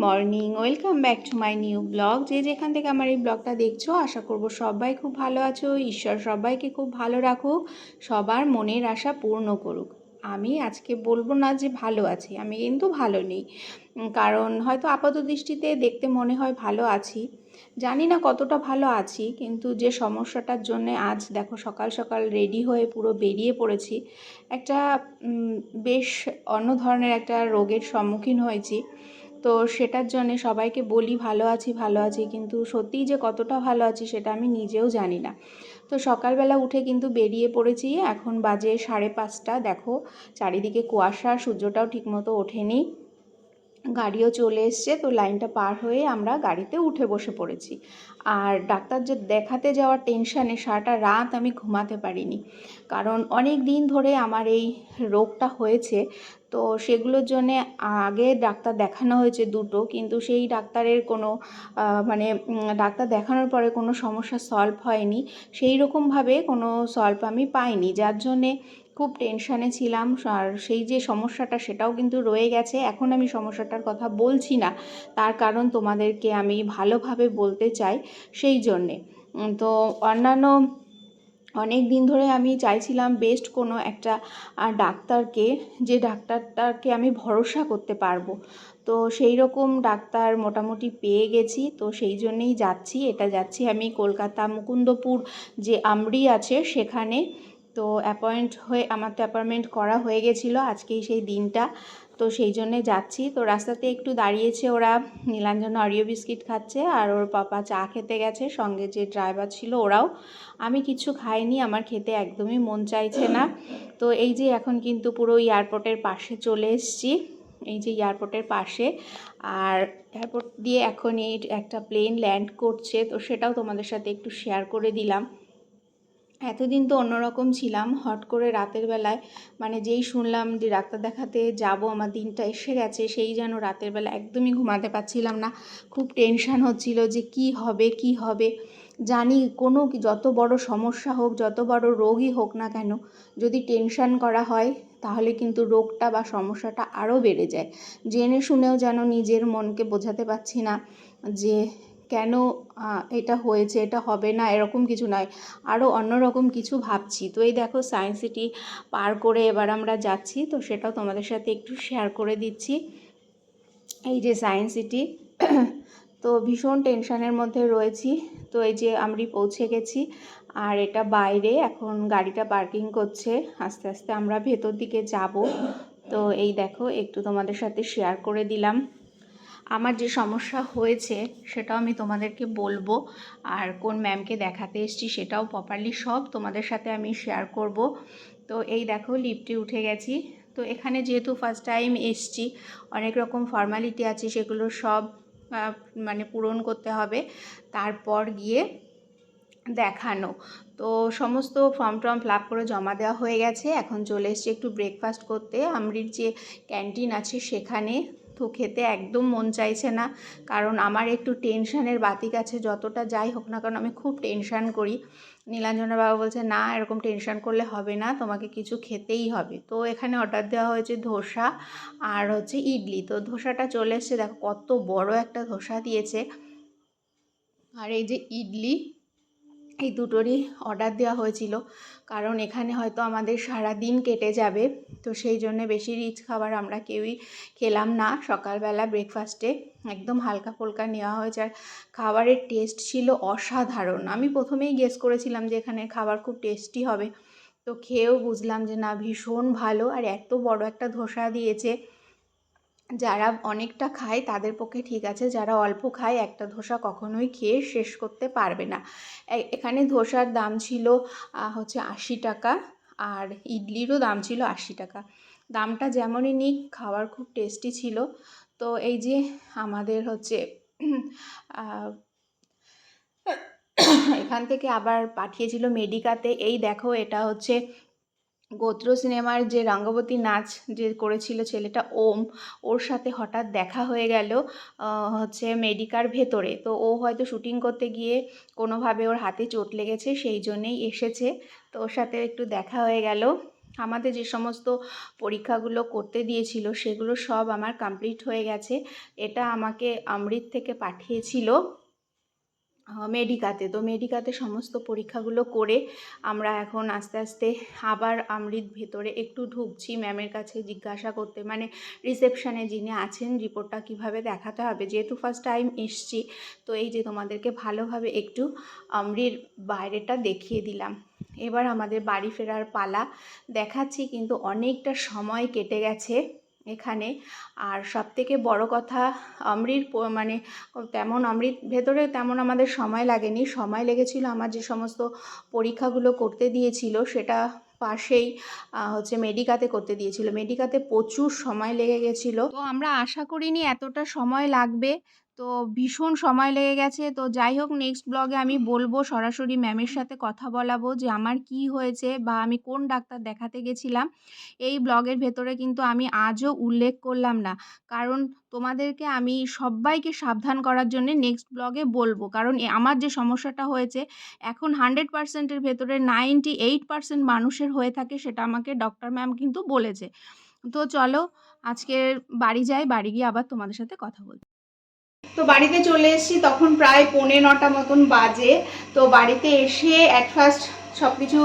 Morning welcome back to my new blog যে যেখান থেকে আমার এই ব্লগটা দেখছ, আশা করব সবাই খুব ভালো আছো। ঈশ্বর সবাইকে খুব ভালো রাখুক, সবার মনের আশা পূর্ণ করুক। আমি আজকে বলব না যে ভালো আছি, আমি কিন্তু ভালো নেই। কারণ হয়তো আপাত দৃষ্টিতে দেখতে মনে হয় ভালো আছি। জানি না কতটা ভালো আছি, কিন্তু যে সমস্যাটার জন্য আজ দেখো সকাল সকাল রেডি হয়ে পুরো বেরিয়ে পড়েছি। একটা বেশ অন্য ধরনের একটা রোগের সম্মুখীন হয়েছি। তো সেটার জন্যে সবাইকে বলি ভালো আছি ভালো আছি। কিন্তু সত্যিই যে কতটা ভালো আছি সেটা আমি নিজেও জানি না। তো সকালবেলা উঠে কিন্তু বেরিয়ে পড়েছি। এখন বাজে সাড়ে পাঁচটা। দেখো, চারিদিকে কুয়াশা, সূর্যটাও ঠিকমতো ওঠেনি। গাড়িও চলে এসছে, তো লাইনটা পার হয়ে আমরা গাড়িতে উঠে বসে পড়েছি। আর ডাক্তার যে দেখাতে যাওয়ার টেনশানে সারাটা রাত আমি ঘুমাতে পারিনি। কারণ অনেক দিন ধরে আমার এই রোগটা হয়েছে, তো সেগুলোর জন্যে আগে ডাক্তার দেখানো হয়েছে দুটো, কিন্তু সেই ডাক্তারের কোনো মানে ডাক্তার দেখানোর পরে কোনো সমস্যা সলভ হয়নি। সেই রকমভাবে কোনো সলভ আমি পাইনি, যার জন্যে খুব টেনশানে ছিলাম। আর সেই যে সমস্যাটা সেটাও কিন্তু রয়ে গেছে। এখন আমি সমস্যাটার কথা বলছি না। তার কারণ তোমাদেরকে আমি ভালোভাবে বলতে চাই সেই জন্যে। তো অন্যান্য অনেক দিন ধরে আমি চাইছিলাম বেস্ট কোনো একটা ডাক্তারকে, যে ডাক্তারটাকে আমি ভরসা করতে পারব। তো সেই রকম ডাক্তার মোটামুটি পেয়ে গেছি। তো সেই জন্যেই যাচ্ছি। এটা যাচ্ছি আমি কলকাতা মুকুন্দপুর যে আমরি আছে সেখানে। তো অ্যাপয়েন্ট হয়ে, আমার তো অ্যাপয়েন্টমেন্ট করা হয়ে গেছিল আজকেই সেই দিনটা। তো সেই জন্যে যাচ্ছি। তো রাস্তাতে একটু দাঁড়িয়েছে ওরা, নীলাঞ্জন অরিও বিস্কিট খাচ্ছে আর ওর পাপা চা খেতে গেছে, সঙ্গে যে ড্রাইভার ছিল ওরাও। আমি কিছু খাইনি, আমার খেতে একদমই মন চাইছে না। তো এই যে এখন কিন্তু পুরো এয়ারপোর্টের পাশে চলে এসেছি। এই যে এয়ারপোর্টের পাশে। আর এয়ারপোর্ট দিয়ে এখন এই একটা প্লেন ল্যান্ড করছে। তো সেটাও তোমাদের সাথে একটু শেয়ার করে দিলাম। এতদিন তো অন্যরকম ছিলাম। হট করে রাতের বেলায় মানে যেই শুনলাম যে ডাক্তার দেখাতে যাব, আমার দিনটা এসে গেছে, সেই যেন রাতের বেলা একদমই ঘুমাতে পারছিলাম না। খুব টেনশান হচ্ছিল যে কি হবে কি হবে? জানি কোনো যত বড় সমস্যা হোক, যত বড় রোগই হোক না কেন, যদি টেনশান করা হয়, তাহলে কিন্তু রোগটা বা সমস্যাটা আরও বেড়ে যায়। জেনে শুনেও যেন নিজের মনকে বোঝাতে পারছি না যে কেন এটা হয়েছে, এটা হবে না, এরকম কিছু নয়। আরও অন্যরকম কিছু ভাবছি। তো এই দেখো সায়েন্স সিটি পার করে এবার আমরা যাচ্ছি। তো সেটাও তোমাদের সাথে একটু শেয়ার করে দিচ্ছি। এই যে সায়েন্স সিটি তো ভীষণ টেনশানের মধ্যে রয়েছি। তো এই যে আমি পৌঁছে গেছি, আর এটা বাইরে, এখন গাড়িটা পার্কিং করছে। আস্তে আস্তে আমরা ভেতর দিকে যাব। তো এই দেখো, একটু তোমাদের সাথে শেয়ার করে দিলাম। আমার যে সমস্যা হয়েছে সেটাও আমি তোমাদেরকে বলব। আর কোন ম্যামকে দেখাতে এসেছি সেটাও প্রপারলি সব তোমাদের সাথে আমি শেয়ার করব। তো এই দেখো লিফটে উঠে গেছি। তো এখানে যেহেতু ফার্স্ট টাইম এসছি, অনেক রকম ফর্মালিটি আছে, সেগুলো সব মানে পূরণ করতে হবে। তারপর গিয়ে দেখানো। তো সমস্ত ফর্ম টর্ম ফিল করে জমা দেওয়া হয়ে গেছে। এখন চলে এসেছি একটু ব্রেকফাস্ট করতে। আমরির যে ক্যান্টিন আছে সেখানে তো খেতে একদম মন চাইছে না। কারণ আমার একটু টেনশানের বাতিক আছে, যতটা যাই হোক না কারণ আমি খুব টেনশান করি। নীলাঞ্জনা বাবা বলছে, না, এরকম টেনশান করলে হবে না, তোমাকে কিছু খেতেই হবে। তো এখানে অর্ডার দেওয়া হয়েছে ধোসা আর হচ্ছে ইডলি। তো ধোসাটা চলে এসছে, দেখো কত বড় একটা ধোসা দিয়েছে। আর এই যে ইডলি এই দুটোরই অর্ডার দেওয়া হয়েছিল। কারণ এখানে হয়তো আমাদের সারা দিন কেটে যাবে, তো সেই জন্য বেশি রিচ খাবার আমরা কেউই খেলাম না। সকালবেলা ব্রেকফাস্টে একদম হালকা ফুলকা নেওয়া হয়েছে। আর খাবারের টেস্ট ছিল অসাধারণ। আমি প্রথমেই গেস করেছিলাম যে এখানে খাবার খুব টেস্টি হবে। তো খেয়েও বুঝলাম যে না, ভীষণ ভালো। আর এত বড় একটা ধোসা দিয়েছে। যারা অনেকটা খায় তাদের পক্ষে ঠিক আছে, যারা অল্প খায় একটা ধোসা কখনোই খেয়ে শেষ করতে পারবে না। এখানে ধোসার দাম ছিল হচ্ছে আশি টাকা আর ইডলিরও দাম ছিল আশি টাকা। দামটা যেমনই নিক খাবার খুব টেস্টি ছিল। তো এই যে আমাদের হচ্ছে এখান থেকে আবার পাঠিয়েছিল মেডিকাতে। এই দেখো এটা হচ্ছে গোত্র সিনেমার যে রঙ্গবতী নাচ যে করেছিল ছেলেটা ওম, ওর সাথে হঠাৎ দেখা হয়ে গেল হচ্ছে মেডিকার ভেতরে। তো ও হয়তো শুটিং করতে গিয়ে কোনোভাবে ওর হাতে চোট লেগেছে, সেই জন্যেই এসেছে। তো ওর সাথে একটু দেখা হয়ে গেল। আমাদের যে সমস্ত পরীক্ষাগুলো করতে দিয়েছিল, সেগুলো সব আমার কমপ্লিট হয়ে গেছে। এটা আমাকে অমৃত থেকে পাঠিয়েছিল। মেডিকাতে। তো মেডিকাতে সমস্ত পরীক্ষাগুলো করে আমরা এখন আস্তে আস্তে আবার অমৃত ভেতরে একটু ঢুকছি ম্যামের কাছে জিজ্ঞাসা করতে। মানে রিসেপশানে যিনি আছেন রিপোর্টটা কীভাবে দেখাতে হবে? যেহেতু ফার্স্ট টাইম এসছি, তো এই যে তোমাদেরকে ভালোভাবে একটু অমৃর বাইরেটা দেখিয়ে দিলাম। এবার আমাদের বাড়ি ফেরার পালা দেখাচ্ছি, কিন্তু অনেকটা সময় কেটে গেছে। এখানে। আর সবথেকে বড় কথা, অমৃত মানে তেমন অমৃত, ভেতরে তেমন আমাদের সময় লাগেনি। সময় লেগেছিল আমার যে সমস্ত পরীক্ষাগুলো করতে দিয়েছিল, সেটা পাশেই হচ্ছে মেডিকাতে করতে দিয়েছিল। মেডিকাতে প্রচুর সময় লেগে গেছিল। তো আমরা আশা করিনি এতটা সময় লাগবে। তো ভীষণ সময় লেগে গেছে। তো যাই হোক নেক্সট ব্লগে আমি বলব সরাসরি ম্যামের সাথে কথা বলাবো যে আমার কি হয়েছে বা আমি কোন ডাক্তার দেখাতে গেছিলাম। এই ব্লগের ভেতরে কিন্তু আমি আজও উল্লেখ করলাম না। কারণ তোমাদেরকে আমি সবাইকে সাবধান করার জন্য নেক্সট ব্লগে বলব। কারণ আমার যে সমস্যাটা হয়েছে, এখন হান্ড্রেড পার্সেন্টের ভেতরে নাইনটি এইট পার্সেন্ট মানুষের হয়ে থাকে সেটা আমাকে ডক্টর ম্যাম কিন্তু বলেছে। তো চলো, আজকের বাড়ি যাই, বাড়ি গিয়ে আবার তোমাদের সাথে কথা বলব তো বাড়িতে চলে এসেছি, তখন প্রায় পৌনে নটা মতন বাজে। তো বাড়িতে এসে অ্যাট ফার্স্ট সব কিছু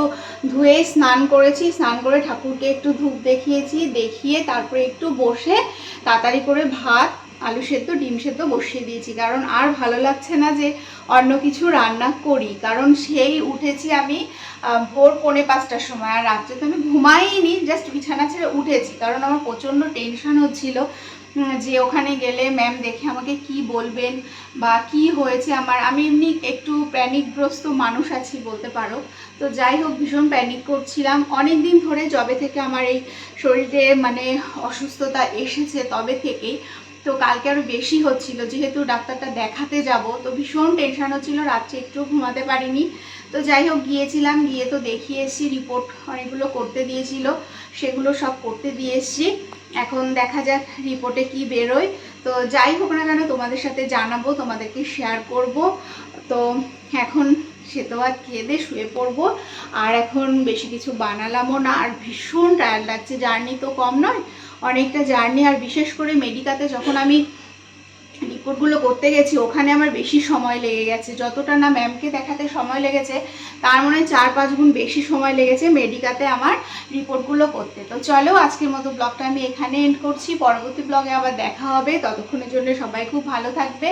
ধুয়ে স্নান করেছি, স্নান করে ঠাকুরকে একটু ধূপ দেখিয়েছি, দেখিয়ে তারপরে একটু বসে তাড়াতাড়ি করে ভাত, আলু সেদ্ধ, ডিম সেদ্ধ বসিয়ে দিয়েছি। কারণ আর ভালো লাগছে না যে অন্য কিছু রান্না করি। কারণ সেই উঠেছি আমি ভোর পৌনে পাঁচটার সময়। আর রাত্রে তো আমি ঘুমাইনি জাস্ট বিছানা ছেড়ে উঠেছি। কারণ আমার প্রচণ্ড টেনশন হচ্ছিল যে ওখানে গেলে ম্যাম দেখে আমাকে কি বলবেন বা কি হয়েছে আমার, আমি এমনি একটু প্যানিকগ্রস্ত মানুষ আছি বলতে পারো। তো যাই হোক, ভীষণ প্যানিক করছিলাম। অনেক দিন ধরে যবে থেকে আমার এই শরীরে মানে অসুস্থতা এসেছে তবে থেকেই তো কালকে আরও বেশি হচ্ছিল। যেহেতু ডাক্তারটা দেখাতে যাব, তো ভীষণ টেনশন হচ্ছিল, রাত্রে একটু ঘুমাতে পারিনি। তো যাই হোক, গিয়েছিলাম, গিয়ে তো দেখিয়ে রিপোর্ট অনেকগুলো করতে দিয়েছিল, সেগুলো সব করতে দিয়ে এসেছি এখন দেখা যাক রিপোর্টে কি বেরোয়। তো যাই হোক না কেন, তোমাদের সাথে জানাব, তোমাদেরকে শেয়ার করব। তো এখন সে তো আর খেয়ে দিয়ে শুয়ে পড়ব। আর এখন বেশি কিছু বানালামও না, আর ভীষণ টায়ার্ড লাগছে জার্নি তো কম নয়। অনেকটা জার্নি আর বিশেষ করে মেডিকাতে যখন আমি রিপোর্টগুলো করতে গেছি, ওখানে আমার বেশি সময় লেগে গেছে। যতটা না ম্যামকে দেখাতে সময় লেগেছে, তার মনে হয় চার পাঁচ গুণ বেশি সময় লেগেছে মেডিকাতে আমার রিপোর্টগুলো করতে। তো চলো, আজকের মতো ব্লগটা আমি এখানে এন্ড করছি। পরবর্তী ব্লগে আবার দেখা হবে। ততক্ষণের জন্য সবাই খুব ভালো থাকবে।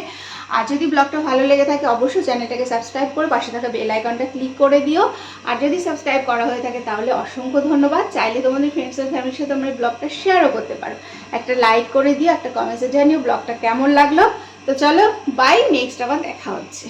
আর যদি ব্লগটা ভালো লেগে থাকে, অবশ্যই চ্যানেলটাকে সাবস্ক্রাইব করে পাশে থাকা বেল আইকনটা ক্লিক করে দিও। আর যদি সাবস্ক্রাইব করা হয়ে থাকে, তাহলে অসংখ্য ধন্যবাদ। চাইলে তোমাদের ফ্রেন্ডস আর ফ্যামিলির সাথে তোমরা ব্লগটা শেয়ারও করতে পারো। একটা লাইক করে দিও, একটা কমেন্টসে জানিও ব্লগটা কেমন লাগল। তো চলো বাই নেক্সট আবার দেখা হচ্ছে।